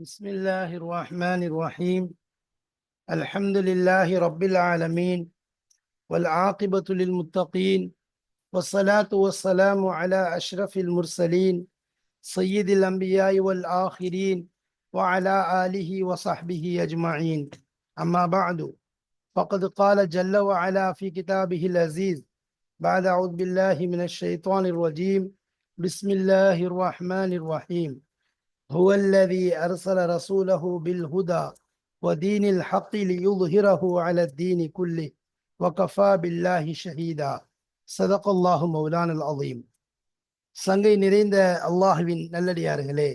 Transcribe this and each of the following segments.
بسم الله الرحمن الرحيم. الحمد لله رب العالمين والعاقبة للمتقين والصلاة والسلام على أشرف المرسلين سيد الأنبياء والآخرين وعلى آله وصحبه أجمعين. أما بعد فقد قال جل وعلا في كتابه العزيز بعد أعوذ بالله من الشيطان الرجيم. بسم الله الرحمن الرحيم. هو الذي أرسل رسوله بالهدى ودين الحق ليظهره على الدين كله وكفى بالله شهيدا صدق الله مولانا العظيم சங்கை நிறைந்த அல்லாஹுவின் நல்லடியார்களே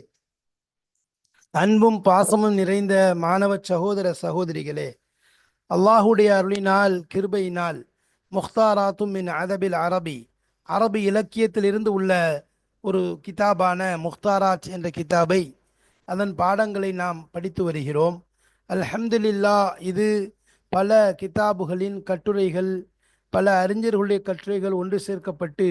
அன்பும் பாசமும் நிறைந்த மாணவ சகோதர சகோதரிகளே அல்லாஹுடைய அருளினால் கிருபையினால் முக்தாராத்தும் மின் அதபில் அரபி அரபி இலக்கியத்திலிருந்து உள்ள ஒரு கிதாபான முக்தாராஜ் என்ற கிதாபை அதன் பாடங்களை நாம் படித்து வருகிறோம். அல்ஹம்துலில்லா இது பல கிதாபுகளின் கட்டுரைகள் பல அறிஞர்களுடைய கட்டுரைகள் ஒன்று சேர்க்கப்பட்டு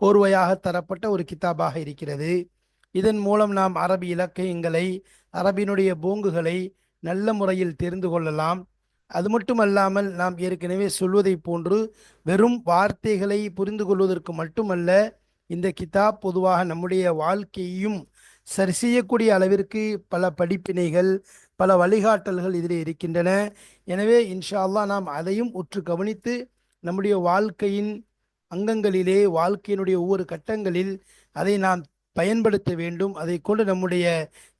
கோர்வையாக தரப்பட்ட ஒரு கிதாபாக இருக்கிறது. இதன் மூலம் நாம் அரபி இலக்கியங்களை அரபினுடைய பூங்குகளை நல்ல முறையில் தெரிந்து கொள்ளலாம். அது மட்டுமல்லாமல் நாம் ஏற்கனவே சொல்வதைப் போன்று வெறும் வார்த்தைகளை புரிந்து கொள்வதற்கு மட்டுமல்ல இந்த கிதாப் பொதுவாக நம்முடைய வாழ்க்கையையும் சரி செய்யக்கூடிய அளவிற்கு பல படிப்பினைகள் பல வழிகாட்டல்கள் இதில் இருக்கின்றன. எனவே இன்ஷா அல்லாஹ் நாம் அதையும் உற்று கவனித்து நம்முடைய வாழ்க்கையின் அங்கங்களிலே வாழ்க்கையினுடைய ஒவ்வொரு கட்டங்களில் அதை நாம் பயன்படுத்த வேண்டும். அதை கொண்டு நம்முடைய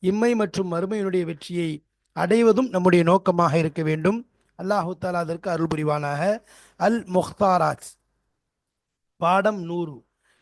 இம்மை மற்றும் மறுமையினுடைய வெற்றியை அடைவதும் நம்முடைய நோக்கமாக இருக்க வேண்டும். அல்லாஹு தாலா அதற்கு அருள் புரிவானாக. அல் முஹ்தாராஜ் பாடம் நூறு.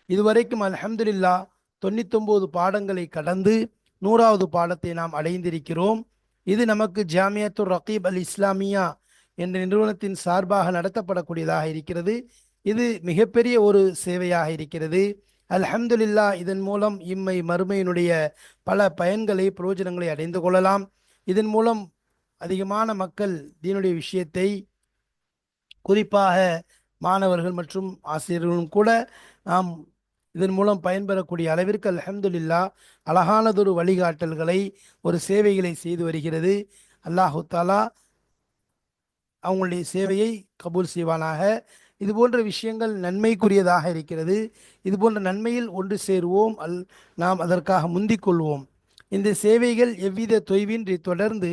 இதுவரைக்கும் அலமதுல்லா தொண்ணூத்தொம்பது பாடங்களை கடந்து நூறாவது பாடத்தை நாம் அடைந்திருக்கிறோம். இது நமக்கு ஜாமியத்து ரகீப் அல் இஸ்லாமியா என்ற நிறுவனத்தின் சார்பாக நடத்தப்படக்கூடியதாக இருக்கிறது. இது மிகப்பெரிய ஒரு சேவையாக இருக்கிறது. அல்ஹம்துலில்லா இதன் மூலம் இம்மை மறுமையினுடைய பல பயன்களை பிரயோஜனங்களை அடைந்து கொள்ளலாம். இதன் மூலம் அதிகமான மக்கள் தீனுடைய விஷயத்தை குறிப்பாக மாணவர்கள் மற்றும் ஆசிரியர்களும் கூட நாம் இதன் மூலம் பயன்பெறக்கூடிய அளவிற்கு அலமதுல்லா அழகானதொரு வழிகாட்டல்களை ஒரு சேவைகளை செய்து வருகிறது. அல்லாஹு தாலா அவங்களுடைய சேவையை கபூல் செய்வானாக. இது போன்ற விஷயங்கள் நன்மைக்குரியதாக இருக்கிறது. இது போன்ற நன்மையில் ஒன்று சேருவோம். அல் நாம் அதற்காக முந்திக் கொள்வோம். இந்த சேவைகள் எவ்வித தொய்வின்றி தொடர்ந்து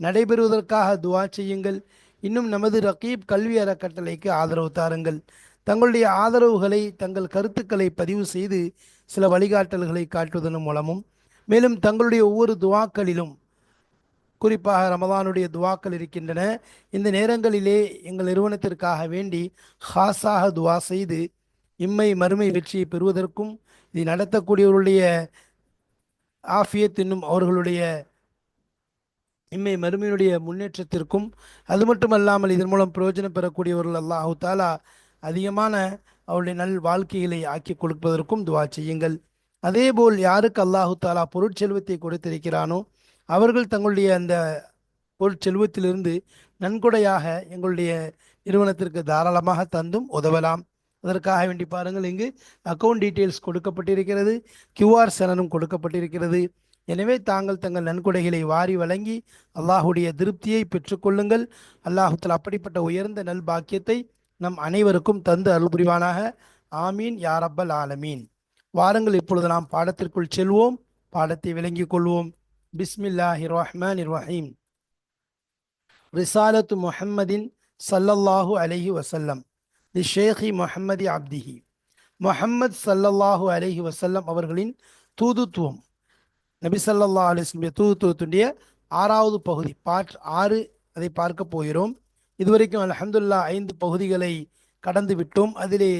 நடைபெறுவதற்காக துவா செய்யுங்கள். இன்னும் நமது ரகீப் கல்வி அறக்கட்டளைக்கு ஆதரவு தாருங்கள். தங்களுடைய ஆதரவுகளை தங்கள் கருத்துக்களை பதிவு செய்து சில வழிகாட்டல்களை காட்டுவதன் மூலமும் மேலும் தங்களுடைய ஒவ்வொரு துவாக்களிலும் குறிப்பாக ரமதானுடைய துவாக்கள் இருக்கின்றன. இந்த நேரங்களிலே எங்கள் நிறுவனத்திற்காக வேண்டி ஹாஸாக துவா செய்து இம்மை மறுமை வெற்றியை பெறுவதற்கும் இதை நடத்தக்கூடியவருடைய ஆஃபியத் என்னும் அவர்களுடைய இம்மை மறுமையினுடைய முன்னேற்றத்திற்கும் அது மட்டுமல்லாமல் இதன் மூலம் பிரயோஜனம் பெறக்கூடியவர்கள் அல்லாஹு தாலா அதிகமான அவருடைய நல் வாழ்க்கைகளை ஆக்கி கொடுப்பதற்கும் துவா செய்யுங்கள். அதேபோல் யாருக்கு அல்லாஹு தாலா பொருட்செல்வத்தை கொடுத்திருக்கிறானோ அவர்கள் தங்களுடைய அந்த பொருட்செல்வத்திலிருந்து நன்கொடையாக எங்களுடைய நிறுவனத்திற்கு தாராளமாக தந்தும் உதவலாம். அதற்காக வேண்டி பாருங்கள் இங்கு அக்கௌண்ட் டீட்டெயில்ஸ் கொடுக்கப்பட்டிருக்கிறது கியூஆர் சேனலும் கொடுக்கப்பட்டிருக்கிறது. எனவே தாங்கள் தங்கள் நன்கொடைகளை வாரி வழங்கி அல்லாஹுடைய திருப்தியை பெற்றுக்கொள்ளுங்கள் அல்லாஹுத்தல் அப்படிப்பட்ட உயர்ந்த நல் பாக்கியத்தை நம் அனைவருக்கும் தந்து அருள் புரிவானாக. ஆமீன். யாரப்பல் ஆலமீன். வாருங்கள் இப்பொழுது நாம் பாடத்திற்குள் செல்வோம். பாடத்தை விளங்கிக் கொள்வோம். பிஸ்மில்லாஹி ரஹ்மான் ரஹீம். ரிசாலத்து முஹம்மதின் சல்லல்லாஹு அலைஹி வசல்லம் தி ஷேஹி முஹம்மதி அப்திஹி. முஹம்மத் சல்லல்லாஹு அலைஹி வசல்லம் அவர்களின் தூதுத்துவம். நபி சல்லா அலிஸ்லுடைய தூதுத்துவத்துடைய ஆறாவது பகுதி பாட் ஆறு அதை பார்க்க போகிறோம். இதுவரைக்கும் அலஹந்துல்லா ஐந்து பகுதிகளை கடந்து விட்டோம். அதிலே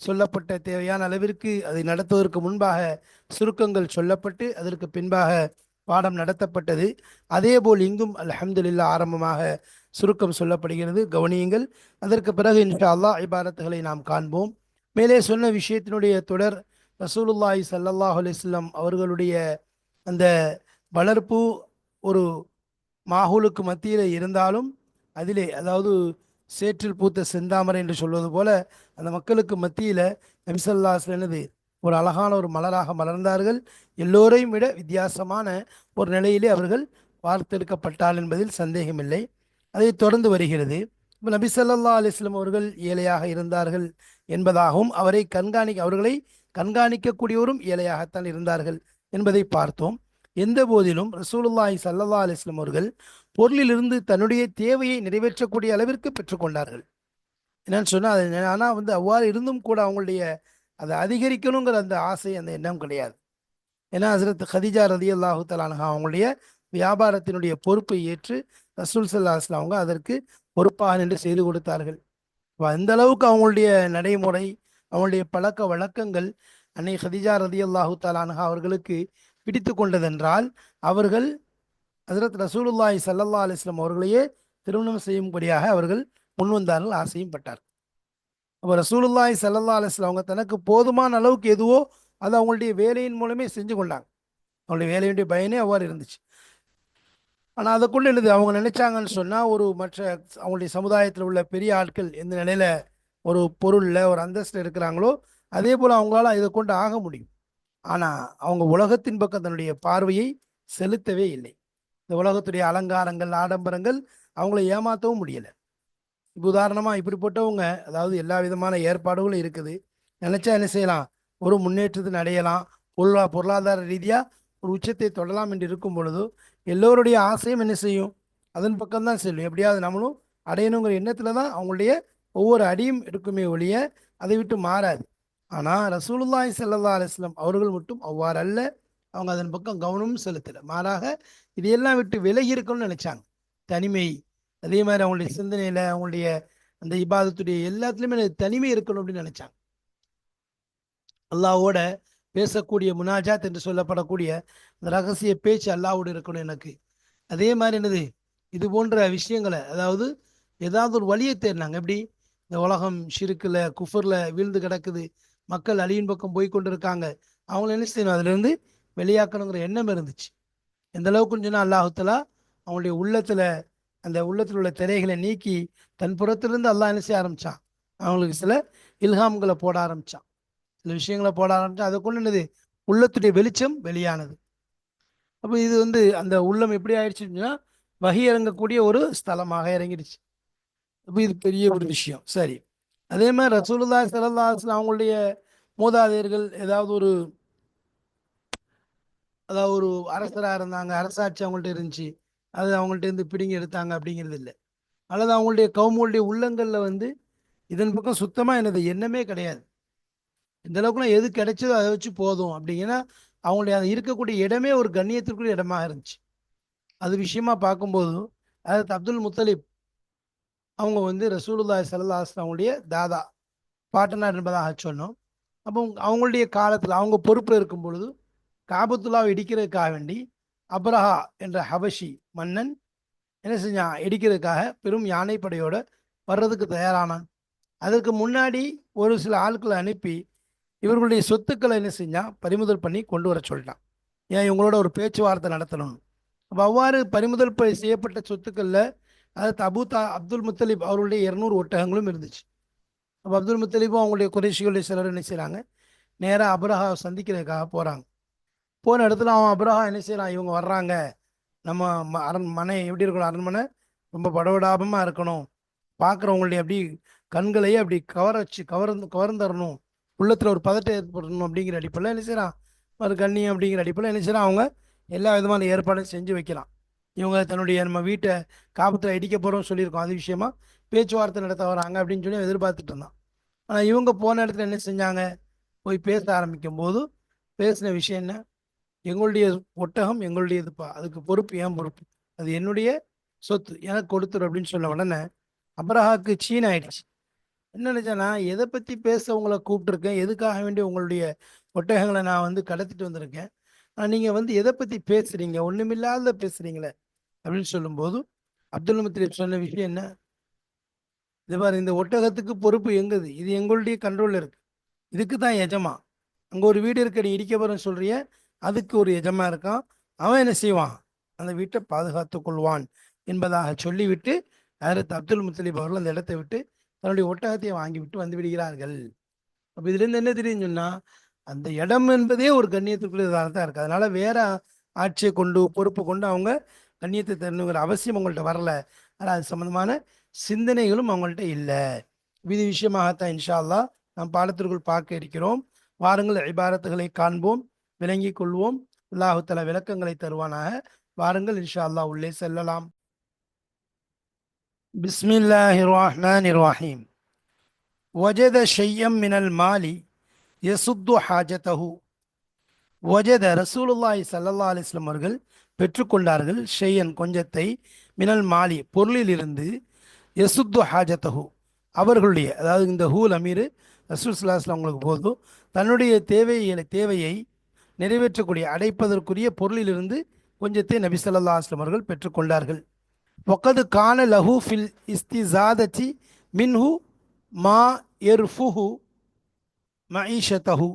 சொல்லப்பட்ட தேவையான அளவிற்கு அதை நடத்துவதற்கு முன்பாக சுருக்கங்கள் சொல்லப்பட்டு அதற்கு பின்பாக பாடம் நடத்தப்பட்டது. அதேபோல் இங்கும் அல்ஹம்துலில்லா ஆரம்பமாக சுருக்கம் சொல்லப்படுகிறது. கவனியுங்கள். அதற்கு பிறகு இன்ஷா அல்லாஹ் இபாரத்துகளை நாம் காண்போம். மேலே சொன்ன விஷயத்தினுடைய தொடர் ரசூலுல்லாஹி சல்லாஹ் அலிஸ்லாம் அவர்களுடைய அந்த வளர்ப்பு ஒரு மாஹூலுக்கு மத்தியில் இருந்தாலும் அதிலே அதாவது சேற்றில் பூத்த செந்தாமரை என்று சொல்வது போல அந்த மக்களுக்கு மத்தியில் நபிசல்லாஸ் எனது ஒரு அழகான ஒரு மலராக மலர்ந்தார்கள். எல்லோரையும் விட வித்தியாசமான ஒரு நிலையிலே அவர்கள் வார்த்தெடுக்கப்பட்டால் என்பதில் சந்தேகமில்லை. அதை தொடர்ந்து வருகிறது. இப்போ நபி ஸல்லல்லாஹு அலிஸ்லம் அவர்கள் ஏழையாக இருந்தார்கள் என்பதாகவும் அவரை கண்காணிக்க அவர்களை கண்காணிக்கக்கூடியவரும் ஏழையாகத்தான் இருந்தார்கள் என்பதை பார்த்தோம். எந்த போதிலும் ரசூலுல்லாஹி சல்லா அலிஸ்லம் அவர்கள் பொருளிலிருந்து தன்னுடைய தேவையை நிறைவேற்றக்கூடிய அளவிற்கு பெற்றுக்கொண்டார்கள். என்னன்னு சொன்னால் ஆனால் வந்து அவ்வாறு இருந்தும் கூட அவங்களுடைய அதை அதிகரிக்கணுங்கிற அந்த ஆசை அந்த எண்ணம் கிடையாது. ஏன்னா ஹசரத் ஹதிஜா ரதி அல்லாஹு தலானஹா அவங்களுடைய வியாபாரத்தினுடைய பொறுப்பை ஏற்று ரசூல் சல்லா அஸ்லாம் அவங்க அதற்கு பொறுப்பாக நின்று செய்து கொடுத்தார்கள். அந்த அளவுக்கு அவங்களுடைய நடைமுறை அவங்களுடைய பழக்க வழக்கங்கள் அன்னை ஹதிஜா ரதி அல்லாஹு தலானஹா அவர்களுக்கு பிடித்து கொண்டதென்றால் அவர்கள் ஹசரத் ரசூலுல்லாஹி சல்லா அலிஸ்லாம் அவர்களையே திருமணம் செய்யும்படியாக அவர்கள் முன்வந்தார்கள் ஆசையும் பட்டார் அப்போ ரசூலுல்லாஹி சல்லா அலிஸ்லாம் அவங்க தனக்கு போதுமான அளவுக்கு எதுவோ அது அவங்களுடைய வேலையின் மூலமே செஞ்சு கொண்டாங்க. அவங்களுடைய வேலையுடைய பயனே அவ்வாறு இருந்துச்சு. ஆனால் அதுக்குள்ள என்னது? அவங்க நினைச்சாங்கன்னு சொன்னால் ஒரு மற்ற அவங்களுடைய சமுதாயத்தில் உள்ள பெரிய ஆட்கள் எந்த நிலையில் ஒரு பொருளில் ஒரு அந்தஸ்தில் இருக்கிறாங்களோ அதே போல் அவங்களால இதை கொண்டு ஆக முடியும். ஆனால் அவங்க உலகத்தின் பக்கம் தன்னுடைய பார்வையை செலுத்தவே இல்லை. இந்த உலகத்துடைய அலங்காரங்கள் ஆடம்பரங்கள் அவங்கள ஏமாற்றவும் முடியலை. இப்போ உதாரணமாக இப்படிப்பட்டவங்க அதாவது எல்லா விதமான ஏற்பாடுகளும் இருக்குது. நினச்சா என்ன செய்யலாம்? ஒரு முன்னேற்றத்தின் அடையலாம். பொருளா பொருளாதார ரீதியாக ஒரு உச்சத்தை தொடலாம் என்று இருக்கும் பொழுது எல்லோருடைய ஆசையும் என்ன செய்யும்? அதன் பக்கம்தான் செல்லும். எப்படியாவது நம்மளும் அடையணுங்கிற எண்ணத்தில் தான் அவங்களுடைய ஒவ்வொரு அடியும் இருக்குமே ஒழிய அதை விட்டு மாறாது. ஆனால் ரசூலுல்லாய் ஸல்லல்லாஹு அலைஹி அவர்கள் மட்டும் அவ்வாறு அல்ல அவங்க அதன் பக்கம் கவனமும் செலுத்தலை. மாறாக இதையெல்லாம் விட்டு விலகி இருக்கணும்னு நினைச்சாங்க. தனிமை அதே மாதிரி அவங்களுடைய சிந்தனையில் அவங்களுடைய அந்த இபாதத்துடைய எல்லாத்துலேயுமே தனிமை இருக்கணும் அப்படின்னு நினைச்சாங்க. அல்லாவோட பேசக்கூடிய முனாஜாத் என்று சொல்லப்படக்கூடிய அந்த ரகசிய பேச்சு அல்லாவோடு இருக்கணும் எனக்கு. அதே மாதிரி என்னது? இது போன்ற விஷயங்களை அதாவது ஏதாவது ஒரு வழியை தேடினாங்க. எப்படி? இந்த உலகம் ஷிருக்கில் குஃபரில் வீழ்ந்து கிடக்குது. மக்கள் அழியின் பக்கம் போய் கொண்டு இருக்காங்க அவங்கள என்ன செய்யணும்? அதுலேருந்து வெளியாக்கணுங்கிற எண்ணம் இருந்துச்சு. எந்த அளவுக்குன்னு சொன்னால் அல்லாஹுத்தலா அவங்களுடைய உள்ளத்தில் அந்த உள்ளத்தில் உள்ள திரைகளை நீக்கி தன் புறத்திலிருந்து அல்லாஹ் என்ன செய்ய ஆரம்பிச்சான்? அவங்களுக்கு சில இல்ஹாம்களை போட ஆரம்பிச்சான். சில விஷயங்களை போட ஆரம்பிச்சா அதை கொண்டு என்னது? உள்ளத்துடைய வெளிச்சம் வெளியானது. அப்போ இது வந்து அந்த உள்ளம் எப்படி ஆயிடுச்சுன்னா வகி இறங்கக்கூடிய ஒரு ஸ்தலமாக இறங்கிடுச்சு. அப்போ இது பெரிய ஒரு விஷயம். சரி. அதே மாதிரி ரசூலுல்லா வஸல்லம் அவங்களுடைய மூதாதையர்கள் ஏதாவது ஒரு அதாவது ஒரு அரசராக இருந்தாங்க அரசாட்சி அவங்கள்ட்ட இருந்துச்சு. அது அவங்கள்ட்ட இருந்து பிடிங்கி எடுத்தாங்க அப்படிங்கிறது இல்லை. அல்லது அவங்களுடைய கவுமுடைய உள்ளங்களில் வந்து இதன் பக்கம் சுத்தமாக எனது எண்ணமே கிடையாது. இந்த அளவுக்குலாம் எது கிடைச்சதோ அதை வச்சு போதும் அப்படிங்கன்னா அவங்களுடைய அது இருக்கக்கூடிய இடமே ஒரு கண்ணியத்திற்குரிய இடமாக இருந்துச்சு. அது விஷயமா பார்க்கும்போது அதாவது அப்துல் முத்தலிப் அவங்க வந்து ரசூலுல்லாஹி ஸல்லல்லாஹு அவங்களுடைய தாதா பாட்டனார் என்பதாக சொன்னோம். அப்போ அவங்களுடைய காலத்தில் அவங்க பொறுப்பில் இருக்கும் பொழுது காபத்துல்லாவை இடிக்கிறதுக்காக வேண்டி அப்ரஹா என்ற ஹபஷி மன்னன் என்ன செஞ்சான் இடிக்கிறதுக்காக பெரும் யானைப்படையோட வர்றதுக்கு தயாரானான் அதற்கு முன்னாடி ஒரு சில ஆட்களை அனுப்பி இவர்களுடைய சொத்துக்களை என்ன செஞ்சான் பறிமுதல் பண்ணி கொண்டு வர சொல்லிட்டான். ஏன்? இவங்களோட ஒரு பேச்சுவார்த்தை நடத்தணும்னு. அப்போ அவ்வாறு பறிமுதல் செய்யப்பட்ட சொத்துக்களில் அதாவது அபுதா அப்துல் முத்தலிப் அவருடைய இரநூறு ஒட்டகங்களும் இருந்துச்சு. அப்போ அப்துல் முத்தலிப்பும் அவங்களுடைய குறைசிகளுடைய சிலர் என்ன செய்கிறாங்க நேராக அப்ரஹாவை சந்திக்கிறதுக்காக போகிறாங்க போன இடத்துல அவன் அப்புறம் என்ன செய்யலாம்? இவங்க வர்றாங்க. நம்ம ம- அரண் மனை எப்படி இருக்கணும்? அரண்மனை ரொம்ப படபடாபமாக இருக்கணும். பார்க்குறவங்களுடைய அப்படி கண்களையே அப்படி கவர வச்சு கவர்ந்து கவர்ந்தரணும் உள்ளத்தில் ஒரு பதட்டம் ஏற்படணும் அப்படிங்கிற அடிப்படையில் என்ன செய்யறான்? ஒரு கண்ணியம் அப்படிங்கிற அடிப்படையில் என்ன செய்யறான்? அவங்க எல்லா விதமான ஏற்பாடும் செஞ்சு வைக்கலாம் இவங்க தன்னுடைய நம்ம வீட்டை காபத்தில் இடிக்க போகிறோம்னு சொல்லியிருக்கோம். அது விஷயமா பேச்சுவார்த்தை நடத்த வராங்க அப்படின்னு சொல்லி எதிர்பார்த்துட்டு இருந்தான். ஆனால் இவங்க போன இடத்துல என்ன செஞ்சாங்க? போய் பேச ஆரம்பிக்கும் போது பேசின விஷயம் என்ன? எங்களுடைய ஒட்டகம் எங்களுடையதுப்பா. அதுக்கு பொறுப்பு ஏன் பொறுப்பு. அது என்னுடைய சொத்து. எனக்கு கொடுத்துரு அப்படின்னு சொன்ன உடனே அப்ரஹாக்கு சீன் ஆயிடுச்சு என்ன நினைச்சேன்னா எதை பற்றி பேச உங்களை கூப்பிட்டுருக்கேன்? எதுக்காக வேண்டி உங்களுடைய ஒட்டகங்களை நான் வந்து கடத்திட்டு வந்திருக்கேன்? ஆனால் நீங்கள் வந்து எதை பற்றி பேசுகிறீங்க ஒன்றுமில்லாத பேசுகிறீங்களே அப்படின்னு சொல்லும்போது அப்துல் முத்தலிப் சொன்ன விஷயம் என்ன? இது பாரு இந்த ஒட்டகத்துக்கு பொறுப்பு எங்குது? இது எங்களுடைய கண்ட்ரோலில் இருக்கு. இதுக்கு தான் எஜமா. அங்கே ஒரு வீடு இருக்க நீ இடிக்க போகிறேன்னு அதுக்கு ஒரு எஜமா இருக்கான். அவன் என்ன செய்வான்? அந்த வீட்டை பாதுகாத்து கொள்வான் என்பதாக சொல்லிவிட்டு ஹரத் அப்துல் முத்தலீப் அவர்கள் அந்த இடத்தை விட்டு தன்னுடைய ஒட்டகத்தை வாங்கி விட்டு வந்து விடுகிறார்கள். அப்போ இதுலேருந்து என்ன தெரியும் சொன்னால் அந்த இடம் என்பதே ஒரு கண்ணியத்துக்குரியதாக தான் இருக்குது அதனால் வேற ஆட்சியை கொண்டு பொறுப்பு கொண்டு அவங்க கண்ணியத்தை தரணுங்கிற அவசியம் அவங்கள்ட்ட வரல. ஆனால் அது சம்மந்தமான சிந்தனைகளும் அவங்கள்ட்ட இல்லை. இது விஷயமாகத்தான் இன்ஷா அல்லாஹ் நாம் பாடத்திற்குள் பார்க்க இருக்கிறோம். வாருங்கள் இபாரத்துகளை காண்போம். விளங்கிக் கொள்வோம் அல்லாஹு தஆலா விளக்கங்களை தருவானாக வாருங்கள் இன்ஷா அல்லாஹ் உள்ளே செல்லலாம் பிஸ்மில்லாஹிர் ரஹ்மானிர் ரஹீம் وجد شيئا من المال يسد حاجته وجد ரசூலுல்லாஹி ஸல்லல்லாஹு அலைஹி வஸல்லம் அவர்கள் பெற்றுக்கொண்டார்கள் ஷையன் கொஞ்சத்தை மினல் மாலி பொருளிலிருந்து யசுத்து ஹாஜத்தஹு அவர்களுடைய அதாவது இந்த ஹூல் அமீர் ரசூல் சல்லாஹ்லாம் அவங்களுக்கு போதும் தன்னுடைய தேவையை தேவையை நிறைவேற்றக்கூடிய அடைப்பதற்குரிய பொருளிலிருந்து கொஞ்சத்தை நபி சொல்லா அஸ்லம் அவர்கள் பெற்றுக்கொண்டார்கள். ஒக்கது கான லஹு ஃபில் இஸ்திசாதச்சி மின்ஹு மா எர்ஃபுஹு மஈஷத்தஹு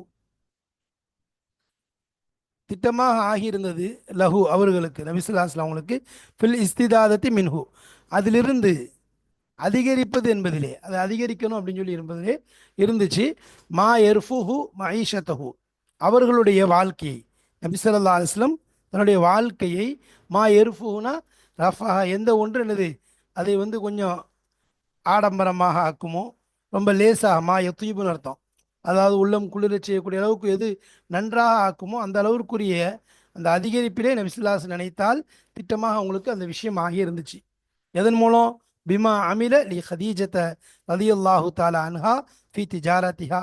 திட்டமாக ஆகியிருந்தது லஹு அவர்களுக்கு நபிசுல்லாஸ்லாம் அவங்களுக்கு ஃபில் இஸ்திதாதத்தி மின்ஹு. அதிலிருந்து அதிகரிப்பது என்பதிலே அதை அதிகரிக்கணும் அப்படின்னு சொல்லி இருப்பதிலே இருந்துச்சு. மா எர்ஃபுஹு மஈஷத்தஹு அவர்களுடைய வாழ்க்கையை நபிசல்லா அலுவலம் தன்னுடைய வாழ்க்கையை மா எருஃபுனா ரஃபா எந்த ஒன்று என்னது அதை வந்து கொஞ்சம் ஆடம்பரமாக ஆக்குமோ ரொம்ப லேசாக மா எத்தீபுன்னு அர்த்தம். அதாவது உள்ளம் குளிர செய்யக்கூடிய அளவுக்கு எது நன்றாக ஆக்குமோ அந்த அளவிற்குரிய அந்த அதிகரிப்பிலே நபிசுல்லாஸ் நினைத்தால் திட்டமாக அவங்களுக்கு அந்த விஷயம் ஆகி இருந்துச்சு. எதன் மூலம்? பிமா அமில லி ஹதீஜத்தை ரதியுல்லாஹு தாலா அன்ஹா ஃபி திஜாரத்திஹா.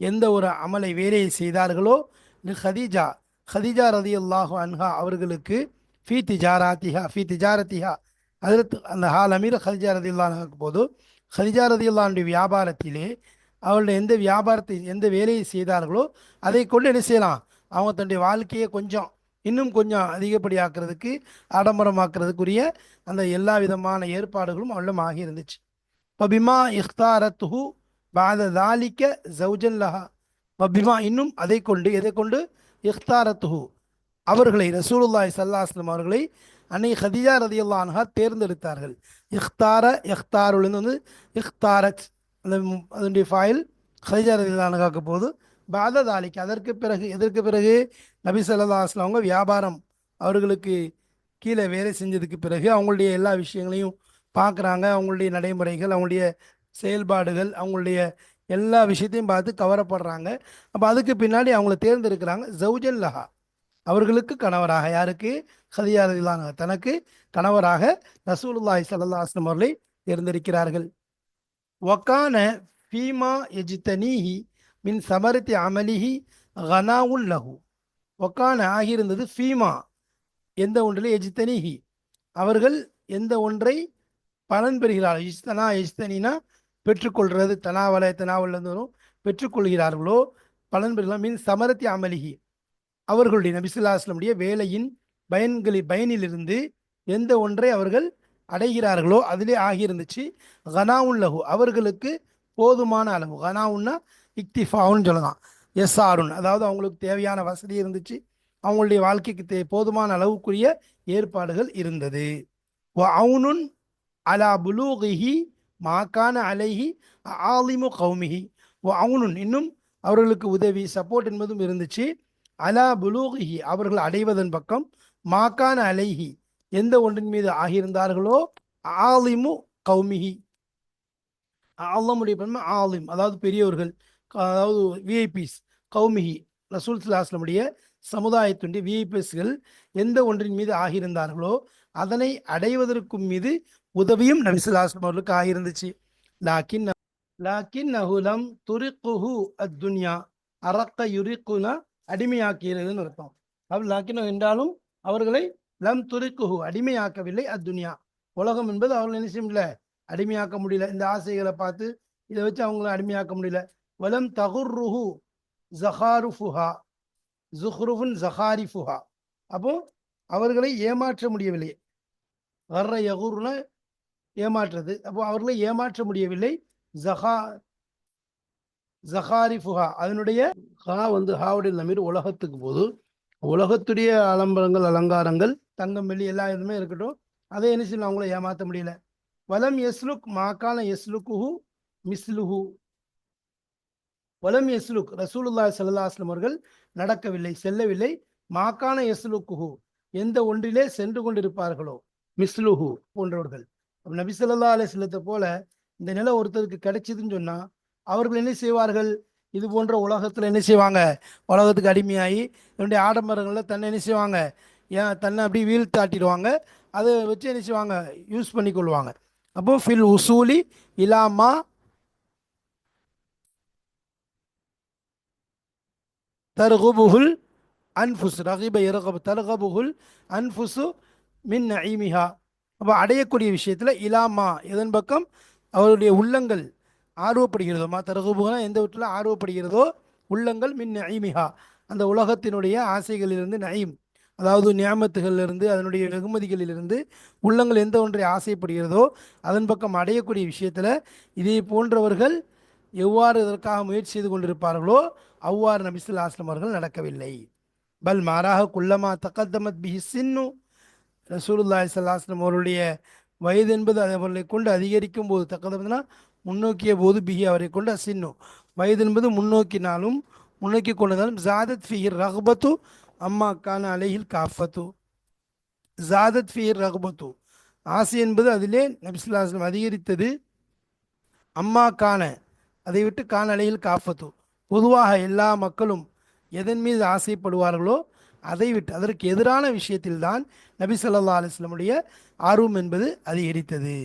எந்த ஒரு அமலை வேலையை செய்தார்களோ? ஹதீஜா. ஹதீஜா ரதி அல்லாஹு அன்ஹா அவர்களுக்கு ஃபீ திஜாராத்திஹா ஃபி திஜாரத்திஹா. அதற்கு அந்த ஹால் அமீர் ஹதிஜா ரதி ரதியுல்லானுக்கு போது ஹதிஜா ரதி அல்லாவுடைய வியாபாரத்திலே அவருடைய எந்த வியாபாரத்தை எந்த வேலையை செய்தார்களோ அதை கொண்டு என்ன செய்யலாம்? அவங்க தன்னுடைய வாழ்க்கையை கொஞ்சம் இன்னும் கொஞ்சம் அதிகப்படியாக்குறதுக்கு ஆடம்பரமாக்குறதுக்குரிய அந்த எல்லா விதமான ஏற்பாடுகளும் அவளிடம் ஆகி இருந்துச்சு பபிமா இஃப்தாரத்துஹு பாத தாலிக்க ஜவுஜல்லஹா லஹா இன்னும் அதை கொண்டு எதை கொண்டு இஃப்தாரத்துஹு அவர்களை ரசூலுல்லாய் சல்லாஸ்லம் அவர்களை அன்னை ஹதிஜா ரதியுல்லான்ஹா தேர்ந்தெடுத்தார்கள் இஃப்தார இஃப்தாருலேருந்து வந்து இஃப்தாரத் அந்த அதனுடைய ஃபாயில் ஹதிஜா ரதியுல்லானுக்காக்க போது பாத தாலிக்கு அதற்கு பிறகு எதற்கு பிறகு நபி சல்லா அலைஹி அவங்க வியாபாரம் அவர்களுக்கு கீழே வேலை செஞ்சதுக்கு பிறகு அவங்களுடைய எல்லா விஷயங்களையும் பார்க்குறாங்க அவங்களுடைய நடைமுறைகள் அவங்களுடைய செயல்பாடுகள் அவங்களுடைய எல்லா விஷயத்தையும் பார்த்து கவரப்படுறாங்க அப்போ அதுக்கு பின்னாடி அவங்கள தேர்ந்தெடுக்கிறாங்க ஜவுஜன் லஹா அவர்களுக்கு கணவராக யாருக்கு? ஹதியா தனக்கு கணவராக ரசூலுல்லாஹி சல்லா அலைஹி அவர்களை தேர்ந்தெடுக்கிறார்கள். ஒக்கான ஃபீமா எஜித்தனீஹி மின் சமரத்தி அமலிஹி கனாவுல் லஹு. ஒக்கான ஆகியிருந்தது ஃபீமா எந்த ஒன்றில்? எஜித்தனிஹி அவர்கள் எந்த ஒன்றை? பலன் பெறுகிறார்கள். இஸ்தனா எஜ்தனினா பெற்றுக்கொள்கிறது. தனாவல தனாவலேருந்து பெற்றுக்கொள்கிறார்களோ? பலன் பெறலாம். மீன் சமரத்தி அமலிகி. அவர்களுடைய நபிசுல்லாஸ்லமுடைய வேலையின் பயன்களில் பயனிலிருந்து எந்த ஒன்றை அவர்கள் அடைகிறார்களோ அதிலே ஆகியிருந்துச்சு. கனாவுன் லஹு. அவர்களுக்கு போதுமான அளவு. கனாவுன்னா இக்திஃபாவுன்னு சொல்லலாம். எஸ்ஆருன். அதாவது அவங்களுக்கு தேவையான வசதி இருந்துச்சு. அவங்களுடைய வாழ்க்கைக்கு தே போதுமான அளவுக்குரிய ஏற்பாடுகள் இருந்தது. அவுனுன் அலா புலூகிஹி மாக்கான அலைஹி ஆலிமு கௌமிஹி. ஓ அவுனுன் இன்னும் அவர்களுக்கு உதவி சப்போர்ட் என்பதும் இருந்துச்சு. அலா புலூஹி அவர்கள் அடைவதன் பக்கம் மாக்கான அலைஹி எந்த ஒன்றின் மீது ஆகியிருந்தார்களோ ஆலிமு கௌமிஹி. அல்லாமுடைய பெண்மை ஆலிம் அதாவது பெரியவர்கள் அதாவது விஐபிஸ் கௌமிஹி ரசூல் சுல்லாஸ்லமுடைய சமுதாயத்துடைய விஐபிஎஸ்கள் எந்த ஒன்றின் மீது ஆகியிருந்தார்களோ அதனை அடைவதற்கும் மீது உதவியும் நபிசுல்லாஸ்லம் அவர்களுக்கு ஆகியிருந்துச்சு லாக்கின் லாக்கின் நகுலம் துரிக்குஹு அத்துன்யா. அரக்க யுரிக்குனா அடிமையாக்கிறதுன்னு அர்த்தம். அவ் லாக்கின் என்றாலும் அவர்களை லம் துரிக்குஹு அடிமையாக்கவில்லை அத்துன்யா. உலகம் என்பது அவர்கள் நினைச்சும் இல்லை அடிமையாக்க முடியல. இந்த ஆசைகளை பார்த்து இதை வச்சு அவங்கள அடிமையாக்க முடியல. வலம் தகுர்ருஹு ஜஹாருஃபுஹா. ஜுஹ்ருஃபுன் ஜஹாரிஃபுஹா. அப்போ அவர்களை ஏமாற்ற முடியவில்லை. வர்ற யகுர்னா ஏமாற்றுறது அப்போ அவர்களை ஏமாற்ற முடியவில்லை. ஜஹா ஜஹாரிஃபுஹா அதனுடைய ஹா வந்து ஹாவுடைய நமீர் உலகத்துக்கு போது உலகத்துடைய அலம்பரங்கள் அலங்காரங்கள் தங்கம் வெள்ளி எல்லா இதுமே இருக்கட்டும் அதை என்ன செய்யணும் அவங்கள ஏமாற்ற முடியல. வலம் எஸ்லுக் மாக்கான எஸ்லுக்குஹு மிஸ்லுஹு. வலம் எஸ்லுக் ரசூலுல்லா ஸல்லல்லாஹு அவர்கள் நடக்கவில்லை செல்லவில்லை. மாக்கான எஸ்லுக்குஹு எந்த ஒன்றிலே சென்று கொண்டிருப்பார்களோ மிஸ்லுஹு போன்றவர்கள். நபி ஸல்லல்லாஹு அலிஸ்லத்தை போல இந்த நிலை ஒருத்தருக்கு கிடைச்சதுன்னு சொன்னா அவர்கள் என்ன செய்வார்கள்? இது போன்ற உலகத்தில் என்ன செய்வாங்க? உலகத்துக்கு அடிமையாகி என்னுடைய ஆடம்பரங்களில் தன்னை என்ன செய்வாங்க? ஏன் தன்னை அப்படி வீழ்த்தாட்டிடுவாங்க. அதை வச்சு என்ன செய்வாங்க? யூஸ் பண்ணி கொள்வாங்க. அப்போ ஃபில் உசூலி இலாமா தர்குபுகுல் அன்ஃபுஸ் ரகிப இரகபு தர்கபுகுல் அன்ஃபுசு மின் நஈமிஹா. அப்போ அடையக்கூடிய விஷயத்தில் இலாமா எதன் பக்கம்? அவருடைய உள்ளங்கள் ஆர்வப்படுகிறதோ மா தரகுபுகனா எந்த வீட்டில் ஆர்வப்படுகிறதோ உள்ளங்கள் மின் நைமிகா அந்த உலகத்தினுடைய ஆசைகளிலிருந்து நயம். அதாவது நியாமத்துகளிலிருந்து அதனுடைய வெகுமதிகளிலிருந்து உள்ளங்கள் எந்த ஒன்றை ஆசைப்படுகிறதோ அதன் பக்கம் அடையக்கூடிய விஷயத்தில் இதே போன்றவர்கள் எவ்வாறு இதற்காக முயற்சி செய்து கொண்டிருப்பார்களோ அவ்வாறு நபிசுல் ஆஸ்லம் அவர்கள் நடக்கவில்லை. பல் மாறாக குள்ளமா தக்கத்தமத் பிஹி சின்னு ரசூலுல்லா சல்லாஸ்லம் அவருடைய வயது என்பது அவர்களை கொண்டு அதிகரிக்கும் போது தக்கதுனா முன்னோக்கிய போது பிஹி அவரை கொண்டு அசின்னும் வயது என்பது முன்னோக்கினாலும் முன்னோக்கி கொண்டதாலும் ஜாதத் ஃபிஹிர் ரஹ்பத்து அம்மா கான அலைஹில் காஃபத்து. ஜாதத் ஃபிஹிர் ரஹ்பத்து. ஆசை என்பது அதிலே நபிசுல்லாஸ்லம் அதிகரித்தது. அம்மா கான அதை விட்டு கான அலையில் காஃபத்து. பொதுவாக எல்லா மக்களும் எதன் மீது ஆசைப்படுவார்களோ அதை விட்டு அதற்கு எதிரான விஷயத்தில்தான் நபி ஸல்லல்லாஹு அலைஹி ஆர்வம் என்பது அதிகரித்தது.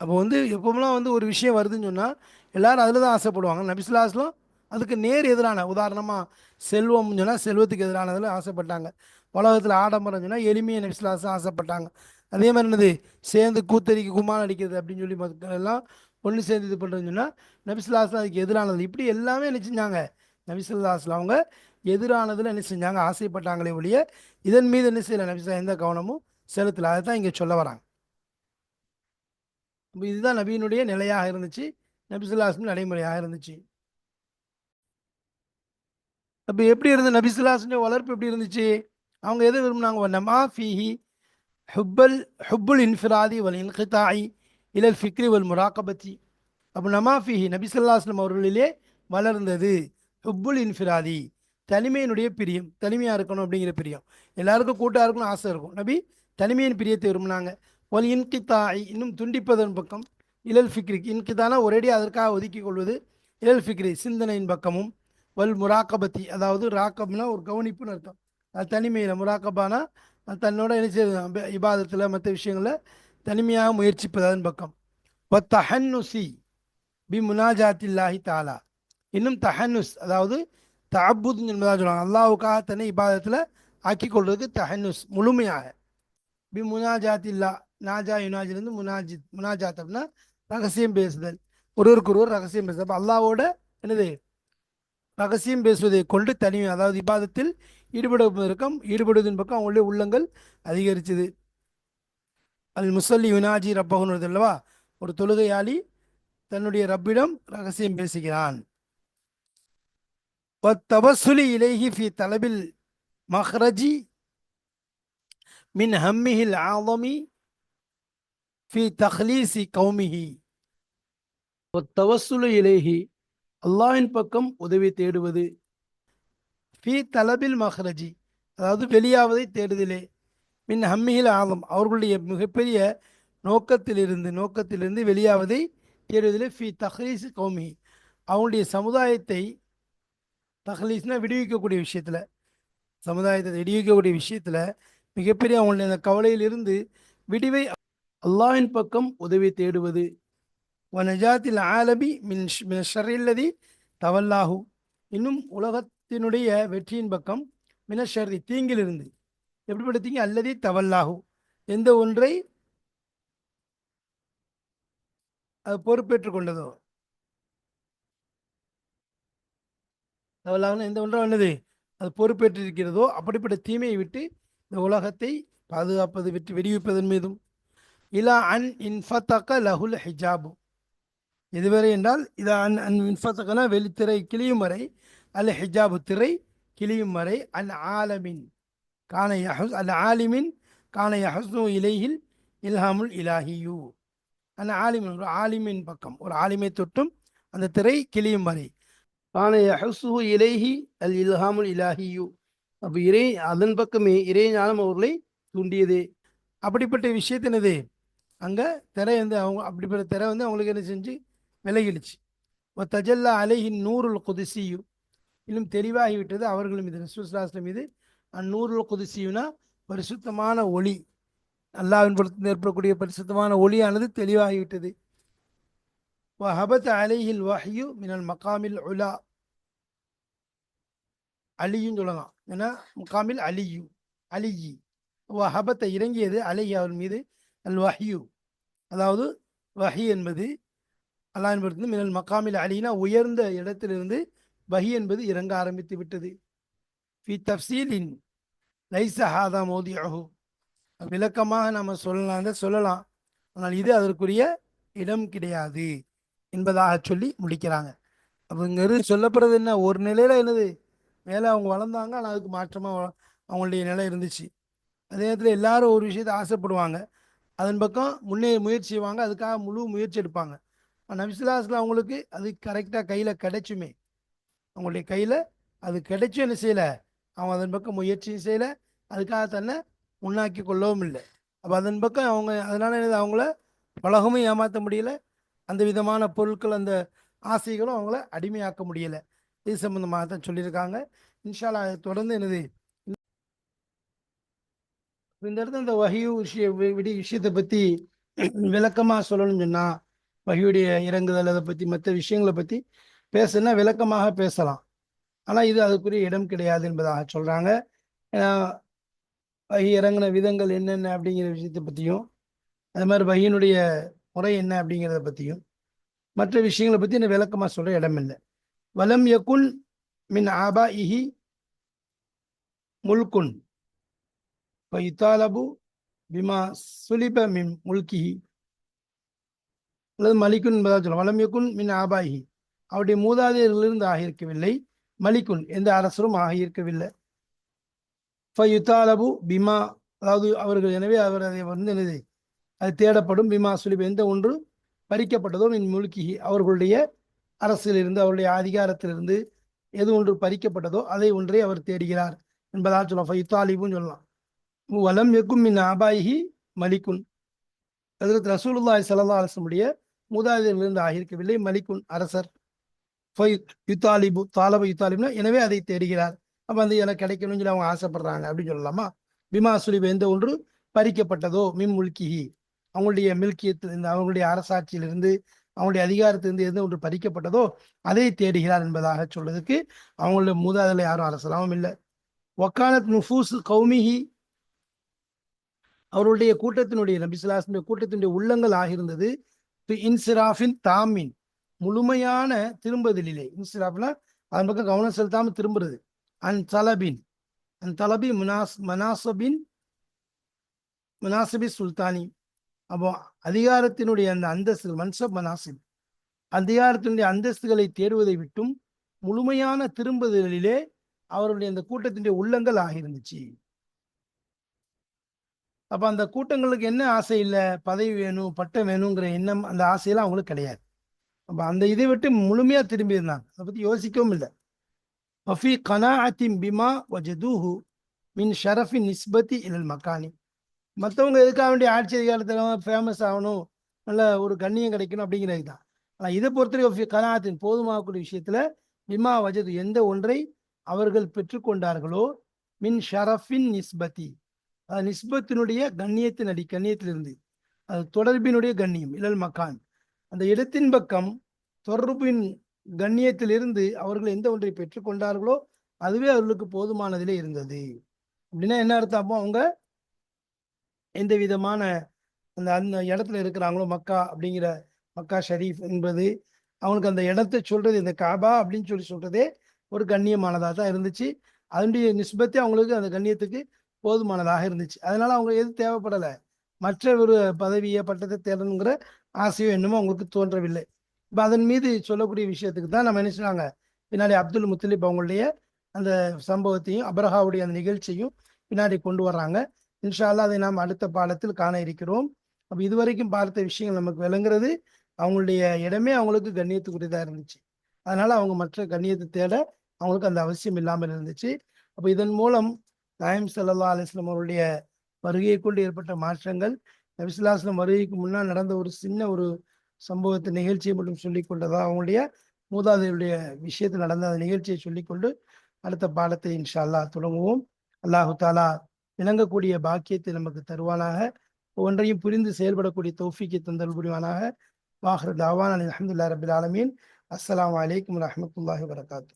அப்போ வந்து எப்போமெல்லாம் வந்து ஒரு விஷயம் வருதுன்னு சொன்னால் எல்லோரும் அதில் தான் ஆசைப்படுவாங்க. நபிசுல்லாஸ்லாம் அதுக்கு நேர் எதிரான உதாரணமாக செல்வம்னு சொன்னால் செல்வத்துக்கு எதிரானதில் ஆசைப்பட்டாங்க. உலகத்தில் ஆடம்பரம் சொன்னால் எளிமையை நபிசுல்லாஸ்லாம் ஆசைப்பட்டாங்க. அதே மாதிரி என்னது சேர்ந்து கூத்தறிக்கு குமாரம் அடிக்கிறது அப்படின்னு சொல்லி மக்கள் எல்லாம் ஒன்று சேர்ந்து இது பண்ணுறதுன்னு சொன்னால் நபிசுல்லாஸ்லாம் அதுக்கு எதிரானது. இப்படி எல்லாமே நினச்சிருந்தாங்க செஞ்சாங்க? நபிசுல்லாஸ்லாம் அவங்க எதிரானதில் என்ன செஞ்சாங்க? ஆசைப்பட்டாங்களே ஒழிய இதன் மீது என்ன செய்யலை? நபிசா எந்த கவனமும் செலுத்தலை. அதை தான் இங்கே சொல்ல வராங்க. அப்போ இதுதான் நபியினுடைய நிலையாக இருந்துச்சு. நபிசுல்லாஸ்மின் நடைமுறையாக இருந்துச்சு. அப்போ எப்படி இருந்தது நபிசுல்லாஸ்னுடைய வளர்ப்பு எப்படி இருந்துச்சு? அவங்க எது விரும்பினாங்க? நமா ஃபீஹி ஹுப்பல் ஹுப்புல் இன்ஃபிராதி வல் இன்ஹிதாயி இலல் ஃபிக்ரி வல் முராக்கபத்தி அப்போ நமா ஃபீஹி நபிசுல்லாஸ்லம் அவர்களிலே வளர்ந்தது. ஹுப்புல் இன்ஃபிராதி. தனிமையினுடைய பிரியம். தனிமையாக இருக்கணும் அப்படிங்கிற பிரியம். எல்லாருக்கும் கூட்டாக இருக்கணும் ஆசை இருக்கும். நபி தனிமையின் பிரியத்தை விரும்பினாங்க. ஒல் இன்கித்தாய் இன்னும் துண்டிப்பதன் பக்கம். இலல் ஃபிக்ரி இன்கிதானா ஒரேடி அதற்காக ஒதுக்கி கொள்வது. இலல் ஃபிக்ரி சிந்தனையின் பக்கமும். வல் முராக்கபத்தி அதாவது ராக்கப்னா ஒரு கவனிப்புன்னு அர்த்தம். அது தனிமையில் முராக்கபானா தன்னோட என்ன இபாதத்தில் மற்ற விஷயங்களில் தனிமையாக முயற்சிப்பதன் பக்கம். ஒ தஹன்னுசி பி முனாஜாத்தில்லாஹி தாலா இன்னும் தஹன்னுஸ் அதாவது தஅப்புத் என்பதாக சொல்லுவாங்க. அல்லாவுக்காக தன்னை இபாதத்தில் ஆக்கி கொள்வதற்கு தஹனுஸ் முழுமையாக. பி முனாஜாத் இல்லா நாஜா யுனாஜிலிருந்து முனாஜித் முனாஜாத் அப்படின்னா ரகசியம் பேசுதல். ஒருவருக்கு ஒருவர் ரகசியம் பேசுதல். அப்போ அல்லாவோட என்னது? ரகசியம் பேசுவதை கொண்டு தனிமை அதாவது இபாதத்தில் ஈடுபடுவதற்கும் ஈடுபடுவதன் பக்கம் அவங்களுடைய உள்ளங்கள் அதிகரிச்சது. அல் முசல்லி யுனாஜி ரப்பகுன்னு அல்லவா? ஒரு தொழுகையாளி தன்னுடைய ரப்பிடம் ரகசியம் பேசுகிறான். தபசுலி இலேஹி ஃபி தலபில் மஹ்ரஜி மின் ஹம்மிஹில் ஆலமி ஃபி தஹ்லீசி கௌமிஹி தவசுலு இலேஹி அல்லாஹின் பக்கம் உதவி தேடுவது. ஃபி தலபில் மஹ்ரஜி அதாவது வெளியாவதை தேடுதலே. மின் ஹம்மிஹில் ஆலம் அவர்களுடைய மிகப்பெரிய நோக்கத்திலிருந்து நோக்கத்திலிருந்து வெளியாவதை தேடுவதிலே ஃபி தஹ்லீஸ் கௌமி அவங்களுடைய சமுதாயத்தை தகலீஸ்னால் விடுவிக்கக்கூடிய விஷயத்தில் சமுதாயத்தை விடுவிக்கக்கூடிய விஷயத்தில் மிகப்பெரிய அவங்களுடைய அந்த கவலையிலிருந்து விடிவை அல்லாவின் பக்கம் உதவி தேடுவது. வனஜாத்தில் ஆலபி மின் மின் ஷர்ரில்லதி தவல்லாஹு. இன்னும் உலகத்தினுடைய வெற்றியின் பக்கம் மினஷர்ரி தீங்கிலிருந்து. எப்படிப்பட்ட தீங்கு அல்லதி தவல்லாஹு. எந்த ஒன்றை அது பொறுப்பேற்றுக் கொண்டதோ. தவல்லாஹுன்னு எந்த ஒன்றும் என்னது? அது பொறுப்பேற்றிருக்கிறதோ அப்படிப்பட்ட தீமையை விட்டு இந்த உலகத்தை பாதுகாப்பது விட்டு வெடிவிப்பதன் மீதும். இலா அன் இன்ஃபத்தக்க லஹுல் ஹிஜாபு. எதுவரை என்றால் இதா அன் அன் இன்ஃபத்தக்கனா வெளித்திரை கிளியும் வரை அல் ஹிஜாபு திரை கிளியும் வரை அல் ஆலமின் கான யஹஸ் அல் ஆலிமின் கான யஹஸ்னு இலையில் இல்ஹாமுல் இலாஹியூ. அந்த ஆலிமின் ஒரு ஆலிமின் பக்கம் ஒரு ஆலிமை தொட்டும் அந்த திரை கிளியும் வரை. கான யஹசுஹு இலேஹி அல் இல்ஹாமுல் இலாஹியு. அப்போ இறை அதன் பக்கமே இறை ஞானம் அவர்களை தூண்டியது. அப்படிப்பட்ட விஷயத்தினது அங்கே திரை வந்து அவங்க அப்படிப்பட்ட திரை வந்து அவங்களுக்கு என்ன செஞ்சு? விலகிடுச்சு. இப்போ தஜல்லா அலைஹின் நூறுல் குதிசியு. இன்னும் தெளிவாகிவிட்டது அவர்களும் இது ரசூஸ்லாஸ்லம் மீது. அந்நூறுல் குதிசியுனா பரிசுத்தமான ஒளி. அல்லாவின் பொறுத்து ஏற்படக்கூடிய பரிசுத்தமான ஒளியானது தெளிவாகிவிட்டது. ஹபத் அலைஹில் வஹ்யு மினல் மகாமில் உலா அலியும் சொல்லலாம். ஏன்னா முகாமில் அலியு அலியி. ஹபத்தை இறங்கியது அலிஹி அவர் மீது அல் வஹ்யு அதாவது வஹி என்பது அல்லாஹ் என்பது மினல் மகாமில் அலினா உயர்ந்த இடத்திலிருந்து வஹி என்பது இறங்க ஆரம்பித்து விட்டது. ஃபி தப்சீலின் லைச ஹாதா மோதியஹு விளக்கமாக நம்ம சொல்லலாம் சொல்லலாம். ஆனால் இது அதற்குரிய இடம் கிடையாது. என்பதாக சொல்லி முடிக்கிறாங்க. அப்போ இங்கே சொல்லப்படுறது என்ன? ஒரு நிலையில் என்னது? மேலே அவங்க வளர்ந்தாங்க ஆனால் அதுக்கு மாற்றமாக அவங்களுடைய நிலை இருந்துச்சு. அதே நேரத்தில் எல்லாரும் ஒரு விஷயத்தை ஆசைப்படுவாங்க. அதன் பக்கம் முன்னே முயற்சி செய்வாங்க அதுக்காக முழு முயற்சி எடுப்பாங்க. நபிசுல்லாஸ்ல அவங்களுக்கு அது கரெக்டாக கையில் கிடைச்சுமே. அவங்களுடைய கையில் அது கிடைச்சும் என்ன செய்யலை? அவங்க அதன் பக்கம் முயற்சியும் செய்யலை. அதுக்காக தன்னை முன்னாக்கி கொள்ளவும் இல்லை. அப்போ அதன் பக்கம் அவங்க அதனால என்னது? அவங்கள உலகமும் ஏமாற்ற முடியல. அந்த விதமான பொருட்கள் அந்த ஆசைகளும் அவங்கள அடிமையாக்க முடியலை. இது சம்பந்தமாக தான் சொல்லியிருக்காங்க. இன்ஷாலா அதை தொடர்ந்து என்னது இந்த இடத்துல இந்த வகையு விஷய வி- விடி விஷயத்தை பற்றி விளக்கமாக சொல்லணும்னு சொன்னால் வகையுடைய இறங்குதல் அதை பற்றி மற்ற விஷயங்களை பற்றி பேசுனா விளக்கமாக பேசலாம். ஆனால் இது அதுக்குரிய இடம் கிடையாது என்பதாக சொல்கிறாங்க வகி இறங்கின விதங்கள் என்னென்ன அப்படிங்கிற விஷயத்தை பற்றியும் அது மாதிரி வகியினுடைய முறை என்ன அப்படிங்கிறத பற்றியும் மற்ற விஷயங்களை பற்றி நான் விளக்கமாக சொல்கிற இடம் இல்லை. வலம் யகுன் மின் ஆபா இஹி முல்குன் இத்தாலபு பிமா சுலிப மின் முல்கிஹி. அல்லது மலிக்குன் என்பதாக சொல்லலாம். வலம் யகுன் மின் ஆபாயிஹி அவருடைய மூதாதையர்களிலிருந்து ஆகியிருக்கவில்லை. மலிக்குன் எந்த அரசரும் ஆகியிருக்கவில்லை. ஃபயுத்தாலபு பிமா அதாவது அவர்கள் எனவே அவர் அதை வந்து என்னது? அது தேடப்படும். பிமா சுலிப எந்த ஒன்று பறிக்கப்பட்டதோ மின் முழுக்கி அவர்களுடைய அரசிலிருந்து அவருடைய அதிகாரத்திலிருந்து எது ஒன்று பறிக்கப்பட்டதோ அதை ஒன்றை அவர் தேடுகிறார் என்பதாக சொல்லலாம் ஃபயுத்தாலிபுன்னு சொல்லலாம். வலம் எக்கும் மின் அபாயி மலிக்குன். அதற்கு ரசூலுல்லாய் ஸல்லல்லாஹு அரசனுடைய வஸல்லுடைய ஆகியிருக்கவில்லை. மலிக்குன் அரசர். ஃபை யுத்தாலிபு தாலப யுத்தாலிபுனா எனவே அதை தேடுகிறார். அப்போ வந்து எனக்கு கிடைக்கணும்னு சொல்லி அவங்க ஆசைப்படுறாங்க அப்படின்னு சொல்லலாமா? பிமா சுலிப எந்த ஒன்று பறிக்கப்பட்டதோ மின் முல்கிஹி அவங்களுடைய மில்கியத்தில் இருந்து அவங்களுடைய அரசாட்சியிலிருந்து அவங்களுடைய அதிகாரத்திலிருந்து எந்த ஒன்று பறிக்கப்பட்டதோ அதை தேடுகிறார் என்பதாக சொல்றதுக்கு அவங்களுடைய மூதாதையில் யாரும் அரசலாமும் இல்லை. ஒக்கானத் நுஃபூஸ் கௌமிஹி அவருடைய கூட்டத்தினுடைய நபிசுலாசனுடைய கூட்டத்தினுடைய உள்ளங்கள் ஆகியிருந்தது இன்சிராஃபின் தாமின் முழுமையான திரும்பதிலே இன்சிராஃப்னா அதன் பக்கம் கவனம் செலுத்தாமல் திரும்புறது. அன் தலபின் அன் தலபி முனாஸ் மனாசபின் முனாசபி சுல்தானி. அப்போ அதிகாரத்தினுடைய அந்த அந்தஸ்து மன்சப் மனாசிப் அதிகாரத்தினுடைய அந்தஸ்துகளை தேடுவதை விட்டும் முழுமையான திரும்புதலிலே அவருடைய அந்த கூட்டத்தினுடைய உள்ளங்கள் ஆகியிருந்துச்சு. அப்ப அந்த கூட்டங்களுக்கு என்ன ஆசை இல்லை? பதவி வேணும் பட்டம் வேணுங்கிற எண்ணம் அந்த ஆசையெல்லாம் அவங்களுக்கு கிடையாது. அப்ப அந்த இதை விட்டு முழுமையா திரும்பி இருந்தாங்க அதை பத்தி யோசிக்கவும் இல்லை. வஃபி கனாஅத்தின் பிமா வஜதூஹு மின் ஷரஃபின் நிஸ்பத்தி இலல் மக்கானி மற்றவங்க எதுக்காக வேண்டிய ஆட்சி அதிகாரத்தில் ஃபேமஸ் ஆகணும்? நல்ல ஒரு கண்ணியம் கிடைக்கணும் அப்படிங்கிறது தான். ஆனால் இதை பொறுத்தவரைக்கும் வஃபி கனாத்தின் போதுமாகக்கூடிய விஷயத்தில் பிமா வஜது எந்த ஒன்றை அவர்கள் பெற்றுக்கொண்டார்களோ? மின் ஷரஃபின் நிஸ்பத்தி. அது நிஸ்பத்தினுடைய கண்ணியத்தின் அடி கண்ணியத்திலிருந்து. அது தொடர்பினுடைய கண்ணியம் இலல் மக்கான் அந்த இடத்தின் பக்கம் தொடர்பின் கண்ணியத்திலிருந்து அவர்கள் எந்த ஒன்றை பெற்றுக்கொண்டார்களோ? அதுவே அவர்களுக்கு போதுமானதிலே இருந்தது. அப்படின்னா என்ன அர்த்தம் அவங்க எந்த விதமான அந்த அந்த இடத்துல இருக்கிறாங்களோ மக்கா அப்படிங்கிற மக்கா ஷரீஃப் என்பது அவங்களுக்கு அந்த இடத்தை சொல்றது இந்த காபா அப்படின்னு சொல்லி சொல்றதே ஒரு கண்ணியமானதாக தான் இருந்துச்சு. அதனுடைய நிஸ்பத்தே அவங்களுக்கு அந்த கண்ணியத்துக்கு போதுமானதாக இருந்துச்சு. அதனால அவங்க எது தேவைப்படலை. மற்ற ஒரு பதவியை பட்டத்தை தேடணுங்கிற ஆசையோ என்னமோ அவங்களுக்கு தோன்றவில்லை. இப்போ அதன் மீது சொல்லக்கூடிய விஷயத்துக்கு தான் நம்ம என்ன சொன்னாங்க பின்னாடி அப்துல் முத்தலிப் அவங்களுடைய அந்த சம்பவத்தையும் அபரஹாவுடைய அந்த நிகழ்ச்சியும் பின்னாடி கொண்டு வர்றாங்க. இன்ஷா அதை நாம் அடுத்த பாடத்தில் காண இருக்கிறோம். அப்போ இதுவரைக்கும் பார்த்த விஷயங்கள் நமக்கு விளங்குறது அவங்களுடைய இடமே அவங்களுக்கு கண்ணியத்துக்குரியதாக இருந்துச்சு. அதனால அவங்க மற்ற கண்ணியத்தை தேட அவங்களுக்கு அந்த அவசியம் இல்லாமல் இருந்துச்சு. அப்போ இதன் மூலம் நாயம் சல்லா அலிஸ்லாம் அவருடைய வருகையை கொண்டு ஏற்பட்ட மாற்றங்கள் நபிசுல்லாஸ்லம் வருகைக்கு முன்னால் நடந்த ஒரு சின்ன ஒரு சம்பவத்தை நிகழ்ச்சியை மட்டும் சொல்லி கொண்டதா அவங்களுடைய மூதாதையுடைய விஷயத்தில் நடந்த அந்த நிகழ்ச்சியை சொல்லிக்கொண்டு அடுத்த பாடத்தை இன்ஷா அல்லாஹ் தொடங்குவோம். அல்லாஹு தாலா விளங்கக்கூடிய பாக்கியத்தை நமக்கு தருவானாக. ஒன்றையும் புரிந்து செயல்படக்கூடிய தௌஃபிக்கை தந்தல் புரிவானாக. வாஹர் தாவான் அலி அஹமதுல்லா ரபில் ஆலமீன். அஸ்லாம் வலைக்கம் வரமத்துல்லாஹி வரகாத்து